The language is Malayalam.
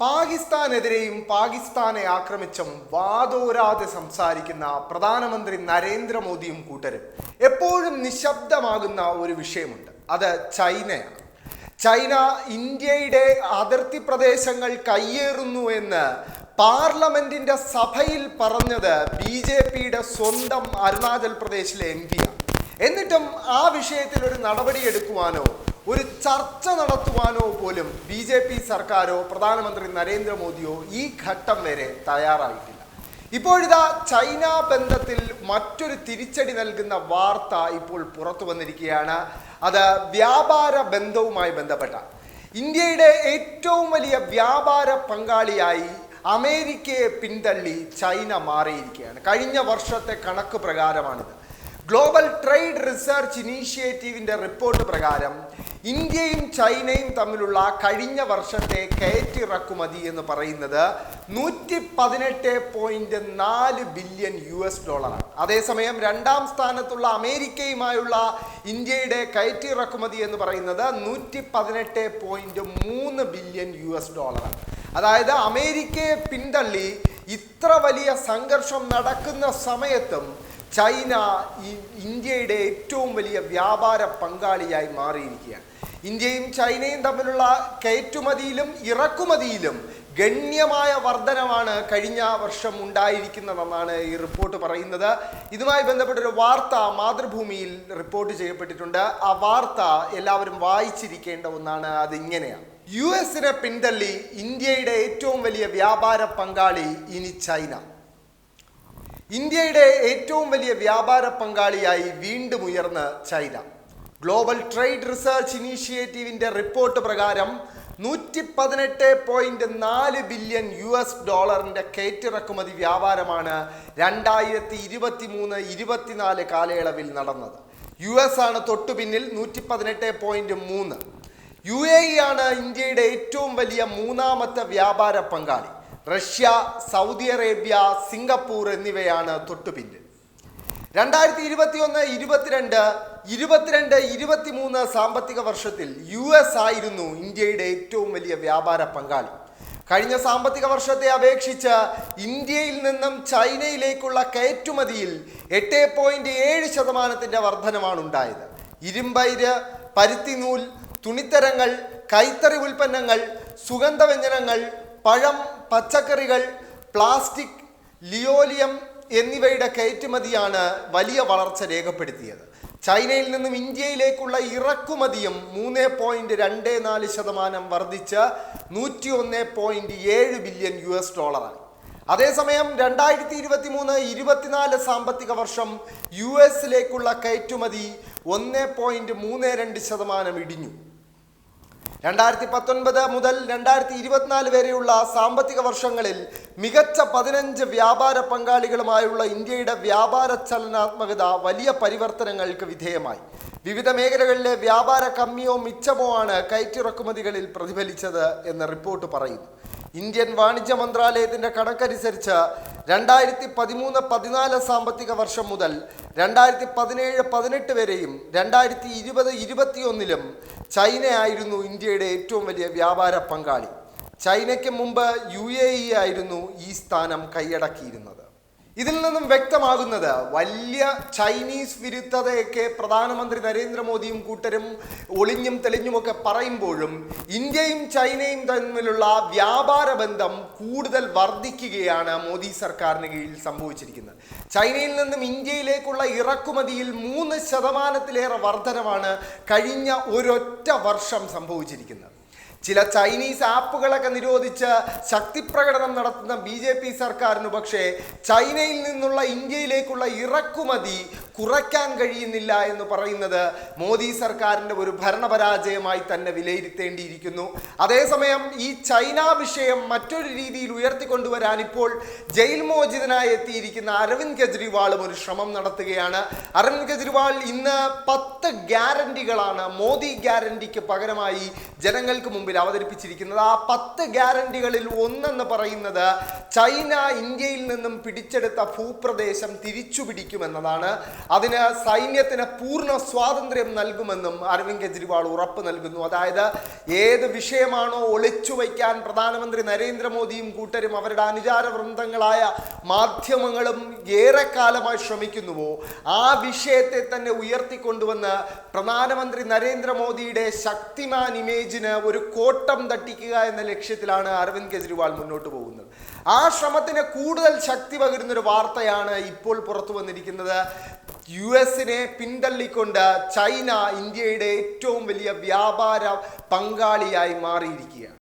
പാകിസ്ഥാനെതിരെയും പാകിസ്ഥാനെ ആക്രമിച്ചും വാതോരാതെ സംസാരിക്കുന്ന പ്രധാനമന്ത്രി നരേന്ദ്രമോദിയും കൂട്ടരും എപ്പോഴും നിശബ്ദമാകുന്ന ഒരു വിഷയമുണ്ട്. അത് ചൈനയാണ്. ചൈന ഇന്ത്യയുടെ അതിർത്തി പ്രദേശങ്ങൾ കയ്യേറുന്നു എന്ന് പാർലമെന്റിന്റെ സഭയിൽ പറഞ്ഞത് ബി ജെ പിയുടെ സ്വന്തം അരുണാചൽ പ്രദേശിലെ എം പിയാണ് എന്നിട്ടും ആ വിഷയത്തിൽ ഒരു നടപടി എടുക്കുവാനോ ഒരു ചർച്ച നടത്തുവാനോ പോലും ബി ജെ പി സർക്കാരോ പ്രധാനമന്ത്രി നരേന്ദ്രമോദിയോ ഈ ഘട്ടം വരെ തയ്യാറായിട്ടില്ല. ഇപ്പോഴിതാ ചൈന ബന്ധത്തിൽ മറ്റൊരു തിരിച്ചടി നൽകുന്ന വാർത്ത ഇപ്പോൾ പുറത്തു വന്നിരിക്കുകയാണ്. അത് വ്യാപാര ബന്ധവുമായി ബന്ധപ്പെട്ട. ഇന്ത്യയുടെ ഏറ്റവും വലിയ വ്യാപാര പങ്കാളിയായി അമേരിക്കയെ പിന്തള്ളി ചൈന മാറിയിരിക്കുകയാണ്. കഴിഞ്ഞ വർഷത്തെ കണക്ക് പ്രകാരമാണിത്. ഗ്ലോബൽ ട്രേഡ് റിസർച്ച് ഇനീഷ്യേറ്റീവിന്റെ റിപ്പോർട്ട് പ്രകാരം ഇന്ത്യയും ചൈനയും തമ്മിലുള്ള കഴിഞ്ഞ വർഷത്തെ കയറ്റിറക്കുമതി എന്ന് പറയുന്നത് നൂറ്റി പതിനെട്ട് പോയിന്റ് നാല് ബില്യൺ യു എസ് ഡോളറാണ് അതേസമയം രണ്ടാം സ്ഥാനത്തുള്ള അമേരിക്കയുമായുള്ള ഇന്ത്യയുടെ കയറ്റിറക്കുമതി എന്ന് പറയുന്നത് നൂറ്റി പതിനെട്ട് പോയിന്റ് മൂന്ന് ബില്യൺ യു എസ് ഡോളറാണ് അതായത് അമേരിക്കയെ പിന്തള്ളി ഇത്ര വലിയ സംഘർഷം നടക്കുന്ന സമയത്തും ചൈന ഇന്ത്യയുടെ ഏറ്റവും വലിയ വ്യാപാര പങ്കാളിയായി മാറിയിരിക്കുകയാണ്. ഇന്ത്യയും ചൈനയും തമ്മിലുള്ള കയറ്റുമതിയിലും ഇറക്കുമതിയിലും ഗണ്യമായ വർധനമാണ് കഴിഞ്ഞ വർഷം ഉണ്ടായിരിക്കുന്നതെന്നാണ് ഈ റിപ്പോർട്ട് പറയുന്നത്. ഇതുമായി ബന്ധപ്പെട്ടൊരു വാർത്ത മാതൃഭൂമിയിൽ റിപ്പോർട്ട് ചെയ്യപ്പെട്ടിട്ടുണ്ട്. ആ വാർത്ത എല്ലാവരും വായിച്ചിരിക്കേണ്ട ഒന്നാണ്. അതിങ്ങനെയാണ്. യു എസിനെ പിന്തള്ളി ഇന്ത്യയുടെ ഏറ്റവും വലിയ വ്യാപാര പങ്കാളി ഇനി ചൈന. ഇന്ത്യയുടെ ഏറ്റവും വലിയ വ്യാപാര പങ്കാളിയായി വീണ്ടും ഉയർന്ന് ചൈന. ഗ്ലോബൽ ട്രേഡ് റിസർച്ച് ഇനീഷ്യേറ്റീവിന്റെ റിപ്പോർട്ട് പ്രകാരം നൂറ്റി പതിനെട്ട് പോയിന്റ് നാല് ബില്യൺ യു എസ് ഡോളറിന്റെ കയറ്റിറക്കുമതി വ്യാപാരമാണ് രണ്ടായിരത്തി ഇരുപത്തി മൂന്ന് ഇരുപത്തിനാല് കാലയളവിൽ നടന്നത്. യു എസ് ആണ് തൊട്ടു പിന്നിൽ നൂറ്റി പതിനെട്ട് പോയിന്റ് മൂന്ന്. യു എ ഇ ആണ് ഇന്ത്യയുടെ ഏറ്റവും വലിയ മൂന്നാമത്തെ വ്യാപാര പങ്കാളി. റഷ്യ സൗദി അറേബ്യ സിംഗപ്പൂർ എന്നിവയാണ് തൊട്ടുപിന്നിൽ. രണ്ടായിരത്തി ഇരുപത്തി ഒന്ന് ഇരുപത്തിരണ്ട് ഇരുപത്തിരണ്ട് ഇരുപത്തിമൂന്ന് സാമ്പത്തിക വർഷത്തിൽ യു എസ് ആയിരുന്നു ഇന്ത്യയുടെ ഏറ്റവും വലിയ വ്യാപാര പങ്കാളി. കഴിഞ്ഞ സാമ്പത്തിക വർഷത്തെ അപേക്ഷിച്ച് ഇന്ത്യയിൽ നിന്നും ചൈനയിലേക്കുള്ള കയറ്റുമതിയിൽ എട്ട് പോയിന്റ് ഏഴ് ശതമാനത്തിന്റെ വർധനമാണ് ഉണ്ടായത് ഇരുമ്പയിര് പരുത്തിനൂൽ തുണിത്തരങ്ങൾ കൈത്തറി ഉൽപ്പന്നങ്ങൾ സുഗന്ധവ്യഞ്ജനങ്ങൾ പഴം പച്ചക്കറികൾ പ്ലാസ്റ്റിക് ലിയോലിയം എന്നിവയുടെ കയറ്റുമതിയാണ് വലിയ വളർച്ച രേഖപ്പെടുത്തിയത്. ചൈനയിൽ നിന്നും ഇന്ത്യയിലേക്കുള്ള ഇറക്കുമതിയും മൂന്ന് പോയിന്റ് രണ്ട് നാല് ശതമാനം വർദ്ധിച്ച് നൂറ്റി ഒന്ന് പോയിന്റ് ഏഴ് ബില്യൺ യു എസ് ഡോളറാണ്. അതേസമയം രണ്ടായിരത്തി ഇരുപത്തി മൂന്ന് ഇരുപത്തിനാല് സാമ്പത്തിക വർഷം യു എസിലേക്കുള്ള കയറ്റുമതി ഒന്ന് പോയിന്റ് മൂന്ന് രണ്ട് ശതമാനം ഇടിഞ്ഞു. രണ്ടായിരത്തി പത്തൊൻപത് മുതൽ രണ്ടായിരത്തി ഇരുപത്തിനാല് വരെയുള്ള സാമ്പത്തിക വർഷങ്ങളിൽ മികച്ച പതിനഞ്ച് വ്യാപാര പങ്കാളികളുമായുള്ള ഇന്ത്യയുടെ വ്യാപാര ചലനാത്മകത വലിയ പരിവർത്തനങ്ങൾക്ക് വിധേയമായി. വിവിധ മേഖലകളിലെ വ്യാപാര കമ്മിയോ മിച്ചമോ ആണ് കയറ്റിറക്കുമതികളിൽ പ്രതിഫലിച്ചത് എന്ന് റിപ്പോർട്ട് പറയുന്നു. ഇന്ത്യൻ വാണിജ്യ മന്ത്രാലയത്തിന്റെ കണക്കനുസരിച്ച് രണ്ടായിരത്തി പതിമൂന്ന് പതിനാല് സാമ്പത്തിക വർഷം മുതൽ രണ്ടായിരത്തി പതിനേഴ് പതിനെട്ട് വരെയും രണ്ടായിരത്തി ഇരുപത് ഇരുപത്തിയൊന്നിലും ചൈനയായിരുന്നു ഇന്ത്യയുടെ ഏറ്റവും വലിയ വ്യാപാര പങ്കാളി. ചൈനയ്ക്ക് മുമ്പ് യു എ ഇ ആയിരുന്നു ഈ സ്ഥാനം കൈയടക്കിയിരുന്നത്. ഇതിൽ നിന്നും വ്യക്തമാകുന്നത് വലിയ ചൈനീസ് വിരുദ്ധതയൊക്കെ പ്രധാനമന്ത്രി നരേന്ദ്രമോദിയും കൂട്ടരും ഒളിഞ്ഞും തെളിഞ്ഞുമൊക്കെ പറയുമ്പോഴും ഇന്ത്യയും ചൈനയും തമ്മിലുള്ള വ്യാപാര ബന്ധം കൂടുതൽ വർദ്ധിക്കുകയാണ് മോദി സർക്കാരിന് കീഴിൽ സംഭവിച്ചിരിക്കുന്നത്. ചൈനയിൽ നിന്നും ഇന്ത്യയിലേക്കുള്ള ഇറക്കുമതിയിൽ മൂന്ന് ശതമാനത്തിലേറെ വർധനമാണ് കഴിഞ്ഞ ഒരൊറ്റ വർഷം സംഭവിച്ചിരിക്കുന്നത്. ചില ചൈനീസ് ആപ്പുകളൊക്കെ നിരോധിച്ച് ശക്തിപ്രകടനം നടത്തുന്ന ബി ജെ പി സർക്കാരിന് പക്ഷേ ചൈനയിൽ നിന്നുള്ള ഇന്ത്യയിലേക്കുള്ള ഇറക്കുമതി കുറയ്ക്കാൻ കഴിയുന്നില്ല എന്ന് പറയുന്നത് മോദി സർക്കാരിന്റെ ഒരു ഭരണപരാജയമായി തന്നെ വിലയിരുത്തേണ്ടിയിരിക്കുന്നു. അതേസമയം ഈ ചൈന വിഷയം മറ്റൊരു രീതിയിൽ ഉയർത്തിക്കൊണ്ടുവരാൻ ഇപ്പോൾ ജയിൽ മോചിതനായി എത്തിയിരിക്കുന്ന അരവിന്ദ് കെജ്രിവാളും ഒരു ശ്രമം നടത്തുകയാണ്. അരവിന്ദ് കെജ്രിവാൾ ഇന്ന് പത്ത് ഗ്യാരണ്ടികളാണ് മോദി ഗ്യാരണ്ടിക്ക് പകരമായി ജനങ്ങൾക്ക് മുമ്പിൽ അവതരിപ്പിച്ചിരിക്കുന്നത്. ആ പത്ത് ഗ്യാരണ്ടികളിൽ ഒന്നെന്ന് പറയുന്നത് ചൈന ഇന്ത്യയിൽ നിന്നും പിടിച്ചെടുത്ത ഭൂപ്രദേശം തിരിച്ചു പിടിക്കുമെന്നതാണ് അതിന് സൈന്യത്തിന് പൂർണ സ്വാതന്ത്ര്യം നൽകുമെന്നും അരവിന്ദ് കെജ്രിവാൾ ഉറപ്പ് നൽകുന്നു. അതായത് ഏത് വിഷയമാണോ ഒളിച്ചു വയ്ക്കാൻ പ്രധാനമന്ത്രി നരേന്ദ്രമോദിയും കൂട്ടരും അവരുടെ അനുചാര വൃന്ദങ്ങളായ മാധ്യമങ്ങളും ഏറെക്കാലമായി ശ്രമിക്കുന്നുവോ? ആ വിഷയത്തെ തന്നെ ഉയർത്തിക്കൊണ്ടുവന്ന് പ്രധാനമന്ത്രി നരേന്ദ്രമോദിയുടെ ശക്തിമാൻ ഇമേജിന് ഒരു കോട്ടം തട്ടിക്കുക എന്ന ലക്ഷ്യത്തിലാണ് അരവിന്ദ് കെജ്രിവാൾ മുന്നോട്ട് പോകുന്നത്. ആ ശ്രമത്തിന് കൂടുതൽ ശക്തി പകരുന്നൊരു വാർത്തയാണ് ഇപ്പോൾ പുറത്തു വന്നിരിക്കുന്നത് യു എസിനെ പിന്തള്ളിക്കൊണ്ട് ചൈന ഇന്ത്യയുടെ ഏറ്റവും വലിയ വ്യാപാര പങ്കാളിയായി മാറിയിരിക്കുകയാണ്.